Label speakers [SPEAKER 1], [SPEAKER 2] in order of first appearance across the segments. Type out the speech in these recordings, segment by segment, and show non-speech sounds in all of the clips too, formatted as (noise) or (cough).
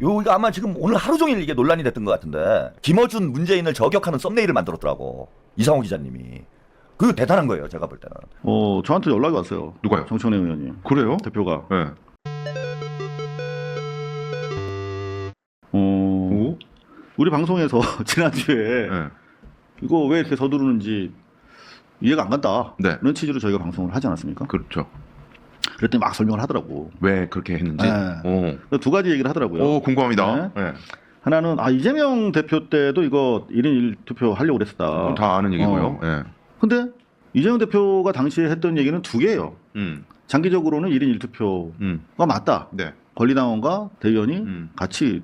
[SPEAKER 1] 요거 아마 지금 오늘 하루 종일 이게 논란이 됐던 것 같은데 김어준 문재인을 저격하는 썸네일을 만들었더라고 이상호 기자님이 그 대단한 거예요 제가 볼 때는
[SPEAKER 2] 어 저한테 연락이 왔어요.
[SPEAKER 3] 누가요?
[SPEAKER 2] 정청래 의원님
[SPEAKER 3] 그래요?
[SPEAKER 2] 대표가
[SPEAKER 3] 예.
[SPEAKER 2] 어
[SPEAKER 3] 오?
[SPEAKER 2] 우리 방송에서 (laughs) 지난주에
[SPEAKER 3] 예.
[SPEAKER 2] 이거 왜 이렇게 서두르는지 이해가 안 간다.
[SPEAKER 3] 네.
[SPEAKER 2] 그런 취지로 저희가 방송을 하지 않았습니까?
[SPEAKER 3] 그렇죠.
[SPEAKER 2] 그랬더니 막 설명을 하더라고.
[SPEAKER 3] 왜 그렇게 했는지.
[SPEAKER 2] 네. 두 가지 얘기를 하더라고요.
[SPEAKER 3] 오, 오 궁금합니다. 예.
[SPEAKER 2] 하나는 아 이재명 대표 때도 이거 1인 1투표 하려고 그랬었다.
[SPEAKER 3] 다 아는 얘기고요.
[SPEAKER 2] 어.
[SPEAKER 3] 예.
[SPEAKER 2] 근데 이재명 대표가 당시에 했던 얘기는 두 개예요.
[SPEAKER 3] 음.
[SPEAKER 2] 장기적으로는 1인 1투표가
[SPEAKER 3] 음.
[SPEAKER 2] 맞다.
[SPEAKER 3] 네.
[SPEAKER 2] 권리당원과 대의원이
[SPEAKER 3] 음.
[SPEAKER 2] 같이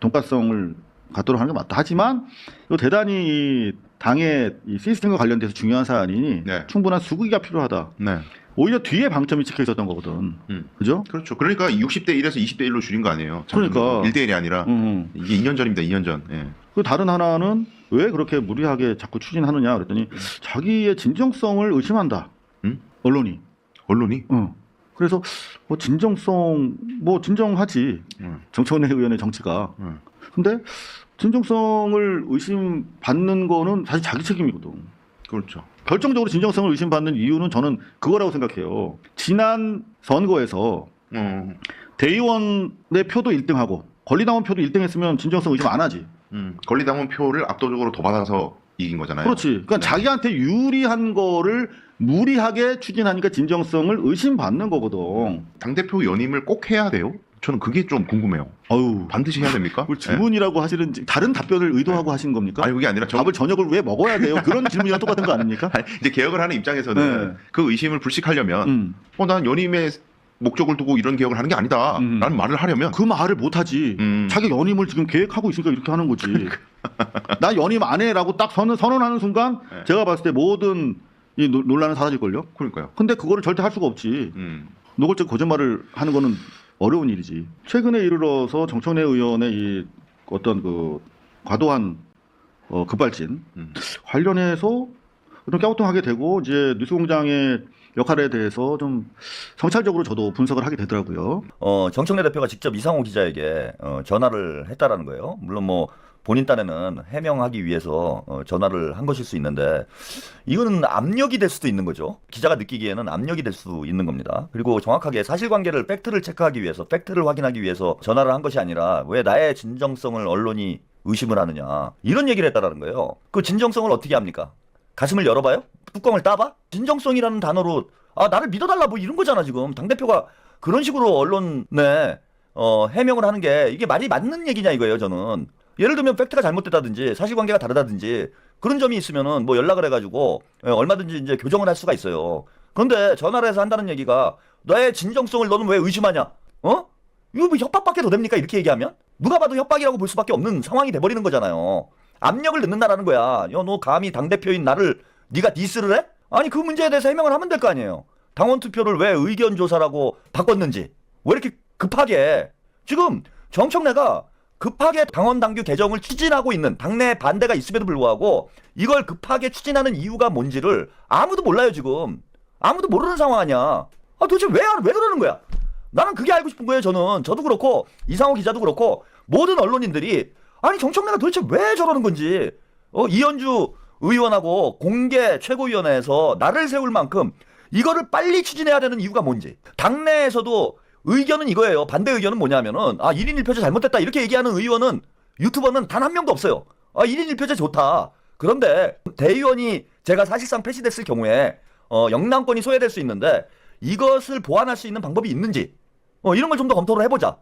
[SPEAKER 2] 돈가성을 갖도록 하는 게 맞다. 하지만 이거 대단히 이 당의 이 시스템과 관련돼서 중요한 사안이니
[SPEAKER 3] 네.
[SPEAKER 2] 충분한 수기가 필요하다.
[SPEAKER 3] 네.
[SPEAKER 2] 오히려 뒤에 방점이 찍혀 있었던 거거든.
[SPEAKER 3] 음.
[SPEAKER 2] 그죠?
[SPEAKER 3] 그렇죠. 그러니까 60대 1에서 20대 1로 줄인 거 아니에요.
[SPEAKER 2] 그러니까.
[SPEAKER 3] 1대 1이 아니라
[SPEAKER 2] 음.
[SPEAKER 3] 이게 2년 전입니다. 2년 전. 예.
[SPEAKER 2] 그 다른 하나는 왜 그렇게 무리하게 자꾸 추진하느냐 그랬더니 자기의 진정성을 의심한다.
[SPEAKER 3] 음?
[SPEAKER 2] 언론이.
[SPEAKER 3] 언론이
[SPEAKER 2] 어. 그래서 뭐 진정성 뭐 진정하지
[SPEAKER 3] 음.
[SPEAKER 2] 정청래 의원의 정치가.
[SPEAKER 3] 음.
[SPEAKER 2] 근데 진정성을 의심받는 거는 사실 자기 책임이거든.
[SPEAKER 3] 그렇죠.
[SPEAKER 2] 결정적으로 진정성을 의심받는 이유는 저는 그거라고 생각해요. 지난 선거에서
[SPEAKER 3] 어.
[SPEAKER 2] 대의원의 표도 1등하고 권리당원 표도 1등했으면 진정성 의심 안 하지.
[SPEAKER 3] 음. 권리당원 표를 압도적으로 더 받아서 이긴 거잖아요.
[SPEAKER 2] 그렇지. 그러니까
[SPEAKER 3] 네.
[SPEAKER 2] 자기한테 유리한 거를 무리하게 추진하니까 진정성을 의심받는 거거든.
[SPEAKER 3] 당 대표 연임을 꼭 해야 돼요? 저는 그게 좀 궁금해요.
[SPEAKER 2] 어유.
[SPEAKER 3] 반드시 해야 됩니까?
[SPEAKER 2] 그걸 질문이라고 하시는 다른 답변을 의도하고 하신 겁니까?
[SPEAKER 3] 네. 아니 그게 아니라 저
[SPEAKER 2] 밥을 저녁을 왜 먹어야 돼요? 그런 질문이랑 똑같은 거 아닙니까? (laughs)
[SPEAKER 3] 아니, 이제 개혁을 하는 입장에서는
[SPEAKER 2] 네.
[SPEAKER 3] 그 의심을 불식하려면
[SPEAKER 2] 음.
[SPEAKER 3] 어, 난 연임의 목적을 두고 이런 개혁을 하는 게 아니다.
[SPEAKER 2] 음.
[SPEAKER 3] 라는 말을 하려면
[SPEAKER 2] 그 말을 못 하지.
[SPEAKER 3] 음.
[SPEAKER 2] 자기 연임을 지금 계획하고 있으니까 이렇게 하는 거지. (laughs) 나 연임 안 해라고 딱 선언, 선언하는 순간
[SPEAKER 3] 네.
[SPEAKER 2] 제가 봤을 때 모든 이 노- 논란은 사라질걸요?
[SPEAKER 3] 그러니까요.
[SPEAKER 2] 근데 그거를 절대 할 수가 없지.
[SPEAKER 3] 음.
[SPEAKER 2] 노골적 거짓말을 하는 거는 어려운 일이지. 최근에 이르러서 정청래 의원의 이 어떤 그 과도한 어, 급발진
[SPEAKER 3] 음.
[SPEAKER 2] 관련해서 좀 갸우뚱하게 되고 이제 뉴스공장의 역할에 대해서 좀 성찰적으로 저도 분석을 하게 되더라고요.
[SPEAKER 1] 어, 정청래 대표가 직접 이상호 기자에게 어, 전화를 했다라는 거예요. 물론 뭐 본인 딴에는 해명하기 위해서 어, 전화를 한 것일 수 있는데 이거는 압력이 될 수도 있는 거죠. 기자가 느끼기에는 압력이 될 수 있는 겁니다. 그리고 정확하게 사실관계를 팩트를 체크하기 위해서 팩트를 확인하기 위해서 전화를 한 것이 아니라 왜 나의 진정성을 언론이 의심을 하느냐 이런 얘기를 했다라는 거예요. 그 진정성을 어떻게 합니까? 가슴을 열어봐요? 뚜껑을 따봐? 진정성이라는 단어로 아 나를 믿어달라 뭐 이런 거잖아 지금. 당 대표가 그런 식으로 언론에 어, 해명을 하는 게 이게 말이 맞는 얘기냐 이거예요 저는. 예를 들면 팩트가 잘못됐다든지 사실관계가 다르다든지 그런 점이 있으면은 뭐 연락을 해가지고 예, 얼마든지 이제 교정을 할 수가 있어요. 그런데 전화를 해서 한다는 얘기가 너의 진정성을 너는 왜 의심하냐? 어? 이거 뭐 협박밖에 더 됩니까? 이렇게 얘기하면? 누가 봐도 협박이라고 볼 수밖에 없는 상황이 돼버리는 거잖아요 압력을 넣는다라는 거야 야 너 감히 당 대표인 나를 네가 디스를 해? 아니 그 문제에 대해서 해명을 하면 될 거 아니에요. 당원 투표를 왜 의견 조사라고 바꿨는지 왜 이렇게 급하게 지금 정청래가 급하게 당원 당규 개정을 추진하고 있는 당내 반대가 있음에도 불구하고 이걸 급하게 추진하는 이유가 뭔지를 아무도 몰라요 지금 아무도 모르는 상황 아니야. 아 도대체 왜 왜 그러는 거야? 나는 그게 알고 싶은 거예요 저는 저도 그렇고 이상호 기자도 그렇고 모든 언론인들이 아니 정청래가 도대체 왜 저러는 건지. 어 이현주 의원하고 공개 최고위원회에서 나를 세울 만큼 이거를 빨리 추진해야 되는 이유가 뭔지. 당내에서도 의견은 이거예요. 반대 의견은 뭐냐면은 아 1인 1표제 잘못됐다. 이렇게 얘기하는 의원은 유튜버는 단 한 명도 없어요. 아 1인 1표제 좋다. 그런데 대의원이 제가 사실상 폐지됐을 경우에 어 영남권이 소외될 수 있는데 이것을 보완할 수 있는 방법이 있는지 어 이런 걸 좀 더 검토를 해보자.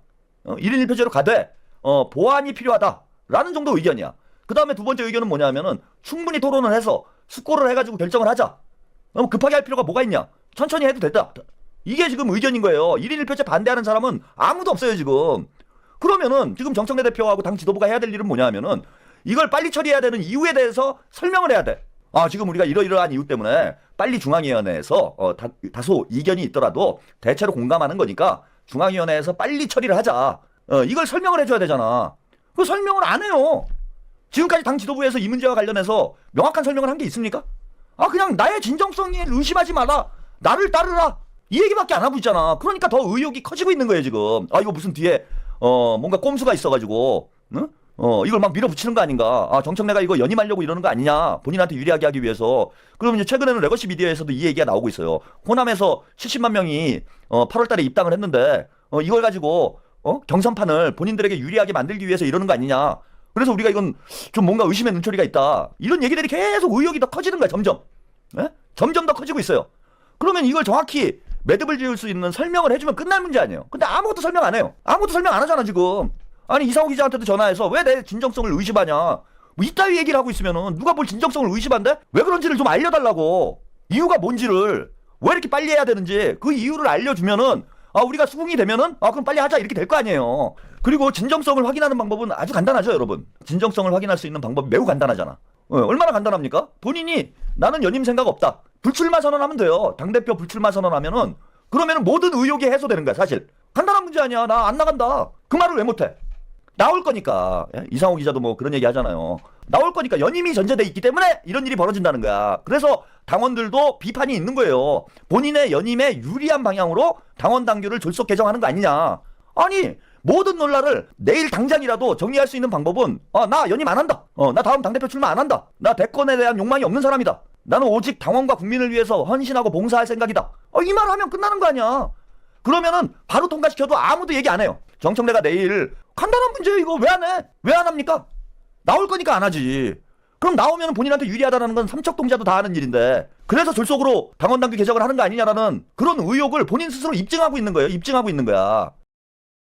[SPEAKER 1] 어, 1인 1표제로 가되 어, 보완이 필요하다 라는 정도 의견이야. 그 다음에 두 번째 의견은 뭐냐면은 충분히 토론을 해서 숙고를 해가지고 결정을 하자. 너무 급하게 할 필요가 뭐가 있냐? 천천히 해도 됐다. 이게 지금 의견인 거예요. 1인 1표제 반대하는 사람은 아무도 없어요 지금. 그러면은 지금 정청래 대표하고 당 지도부가 해야 될 일은 뭐냐면은 이걸 빨리 처리해야 되는 이유에 대해서 설명을 해야 돼. 아 지금 우리가 이러이러한 이유 때문에 빨리 중앙위원회에서 어, 다, 다소 이견이 있더라도 대체로 공감하는 거니까 중앙위원회에서 빨리 처리를 하자. 어, 이걸 설명을 해줘야 되잖아. 그 설명을 안 해요. 지금까지 당 지도부에서 이 문제와 관련해서 명확한 설명을 한 게 있습니까? 아 그냥 나의 진정성에 의심하지 마라. 나를 따르라. 이 얘기밖에 안 하고 있잖아. 그러니까 더 의혹이 커지고 있는 거예요 지금. 아 이거 무슨 뒤에 어 뭔가 꼼수가 있어가지고 응? 어 이걸 막 밀어붙이는 거 아닌가? 아 정청래가 이거 연임하려고 이러는 거 아니냐? 본인한테 유리하게 하기 위해서. 그러면 이제 최근에는 레거시 미디어에서도 이 얘기가 나오고 있어요. 호남에서 70만 명이 어 8월달에 입당을 했는데 어 이걸 가지고 어 경선판을 본인들에게 유리하게 만들기 위해서 이러는 거 아니냐? 그래서 우리가 이건 좀 뭔가 의심의 눈초리가 있다. 이런 얘기들이 계속 의혹이 더 커지는 거야 점점. 예? 점점 더 커지고 있어요. 그러면 이걸 정확히 매듭을 지을 수 있는 설명을 해주면 끝날 문제 아니에요. 근데 아무것도 설명 안 해요. 아무것도 설명 안 하잖아 지금. 아니 이상호 기자한테도 전화해서 왜 내 진정성을 의심하냐. 뭐 이따위 얘기를 하고 있으면은 누가 뭘 진정성을 의심한대? 왜 그런지를 좀 알려달라고. 이유가 뭔지를 왜 이렇게 빨리 해야 되는지 그 이유를 알려주면은 아 우리가 수긍이 되면은 아 그럼 빨리 하자 이렇게 될 거 아니에요. 그리고 진정성을 확인하는 방법은 아주 간단하죠 여러분. 진정성을 확인할 수 있는 방법이 매우 간단하잖아. 어, 얼마나 간단합니까? 본인이 나는 연임 생각 없다. 불출마 선언하면 돼요. 당대표 불출마 선언하면은 그러면은 모든 의혹이 해소되는 거야, 사실. 간단한 문제 아니야. 나 안 나간다. 그 말을 왜 못해? 나올 거니까. 예? 이상호 기자도 뭐 그런 얘기 하잖아요. 나올 거니까 연임이 전제돼 있기 때문에 이런 일이 벌어진다는 거야. 그래서 당원들도 비판이 있는 거예요. 본인의 연임에 유리한 방향으로 당원 당규를 졸속 개정하는 거 아니냐. 아니, 모든 논란을 내일 당장이라도 정리할 수 있는 방법은 아, 나 연임 안 한다. 어, 나 다음 당대표 출마 안 한다. 나 대권에 대한 욕망이 없는 사람이다. 나는 오직 당원과 국민을 위해서 헌신하고 봉사할 생각이다. 어, 이말 하면 끝나는 거 아니야. 그러면은 바로 통과시켜도 아무도 얘기 안 해요. 정청래가 내일 간단한 문제예요. 이거 왜 안 해? 왜 안 합니까? 나올 거니까 안 하지. 그럼 나오면 본인한테 유리하다는 건 삼척동자도 다 하는 일인데 그래서 졸속으로 당원 당규 개정을 하는 거 아니냐라는 그런 의혹을 본인 스스로 입증하고 있는 거예요. 입증하고 있는 거야.